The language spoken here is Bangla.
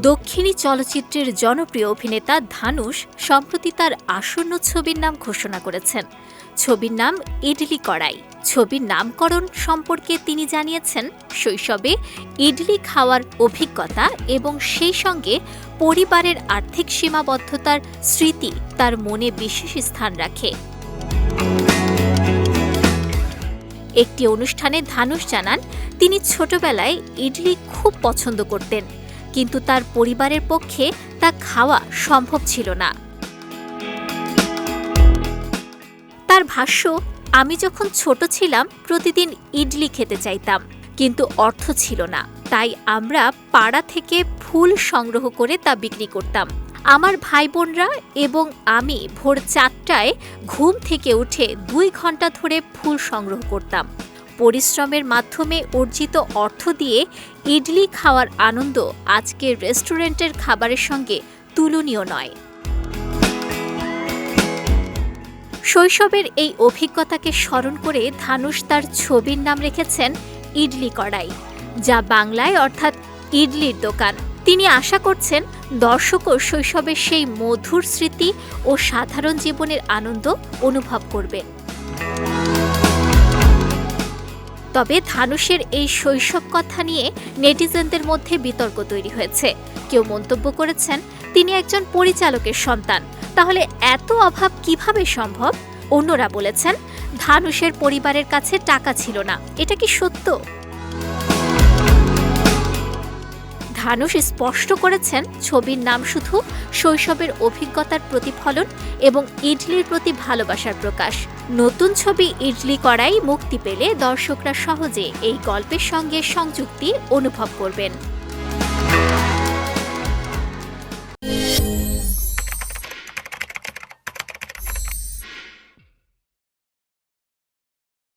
দক্ষিণী চলচ্চিত্রের জনপ্রিয় অভিনেতা ধানুষ সম্প্রতি তার আসন্ন ছবির নাম ঘোষণা করেছেন। ছবির নাম ইডলি কড়াই। ছবির নামকরণ সম্পর্কে তিনি জানিয়েছেন, শৈশবে ইডলি খাওয়ার অভিজ্ঞতা এবং সেই সঙ্গে পরিবারের আর্থিক সীমাবদ্ধতার স্মৃতি তার মনে বিশেষ স্থান রাখে। একটি অনুষ্ঠানে ধানুষ জানান, তিনি ছোটবেলায় ইডলি খুব পছন্দ করতেন, কিন্তু তার পরিবারের পক্ষে তা খাওয়া সম্ভব ছিল না। তার ভাষ্য, আমি যখন ছোট ছিলাম, প্রতিদিন ইডলি খেতে চাইতাম, কিন্তু অর্থ ছিল না, তাই আমরা পাড়া থেকে ফুল সংগ্রহ করে তা বিক্রি করতাম। আমার ভাই বোনরা এবং আমি ভোর চারটায় ঘুম থেকে উঠে দুই ঘণ্টা ধরে ফুল সংগ্রহ করতাম। পরিশ্রমের মাধ্যমে অর্জিত অর্থ দিয়ে ইডলি খাওয়ার আনন্দ আজকের রেস্টুরেন্টের খাবারের সঙ্গে তুলনীয় নয়। শৈশবের এই অভিজ্ঞতাকে স্মরণ করে ধানুষ তার ছবির নাম রেখেছেন ইডলি কড়াই, যা বাংলায় অর্থাৎ ইডলির দোকান। তিনি আশা করছেন দর্শকও শৈশবের সেই মধুর স্মৃতি ও সাধারণ জীবনের আনন্দ অনুভব করবেন তবে ধানুষের এই শৈশব কথা নিয়ে নেটিজেনদের মধ্যে বিতর্ক তৈরি হয়েছে। কেউ মন্তব্য করেছেন, তিনি একজন পরিচালকের সন্তান। তাহলে এত অভাব কীভাবে সম্ভব? অন্যরা বলেছেন ধানুষের পরিবারের কাছে টাকা ছিল না। এটা কি সত্য? ধানুষ স্পষ্ট করেছেন ছবির নাম শুধু শৈশবের অভিজ্ঞতার প্রতিফলন এবং ইডলির প্রতি ভালোবাসার প্রকাশ। নতুন ছবি ইডলি করাই মুক্তি পেলে দর্শকরা সহজে এই গল্পের সঙ্গে সংযুক্তি অনুভব করবেন।